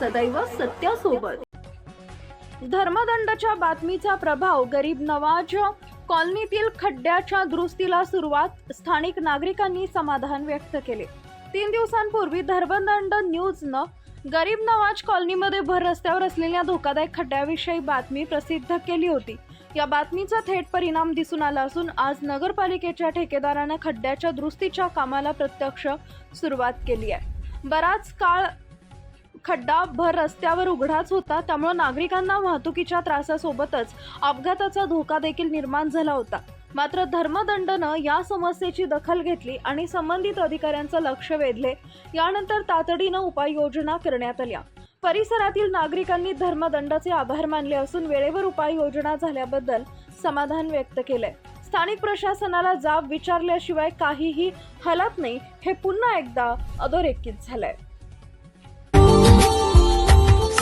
सदैव सत्यासोबत. धर्मदंडच्या बातमीचा प्रभाव गरीब नवाज. कॉलनीतील खड्ड्याच्या दुरुस्तीला सुरुवात स्थानिक नागरिकांनी समाधान व्यक्त केले. तीन दिवसांपूर्वी धर्मदंड न्यूजनं गरीब नवाज कॉलनीमध्ये भर रस्त्यावर असलेल्या धोकादायक खड्ड्याविषयी बातमी प्रसिद्ध केली होती. या बातमीचा थेट परिणाम दिसून आला असून आज नगरपालिकेच्या ठेकेदारानं खड्ड्याच्या दुरुस्तीच्या कामाला प्रत्यक्ष सुरुवात केली आहे. बराच काळ खड्डा भर रस्त्यावर उघडाच होता. त्यामुळे नागरिकांना वाहतुकीच्या त्रासासोबतच अपघाताचा धोका देखील निर्माण झाला होता. मात्र धर्मदंडनं या समस्येची दखल घेतली आणि संबंधित अधिकाऱ्यांचं लक्ष वेधले. यानंतर तातडीनं उपाययोजना करण्यात आल्या. परिसरातील नागरिकांनी धर्मदंडाचे आभार मानले असून वेळेवर उपाययोजना झाल्याबद्दल समाधान व्यक्त केलंय. स्थानिक प्रशासनाला जाब विचारल्याशिवाय काहीही हलत नाही हे पुन्हा एकदा अधोरेखित झालंय.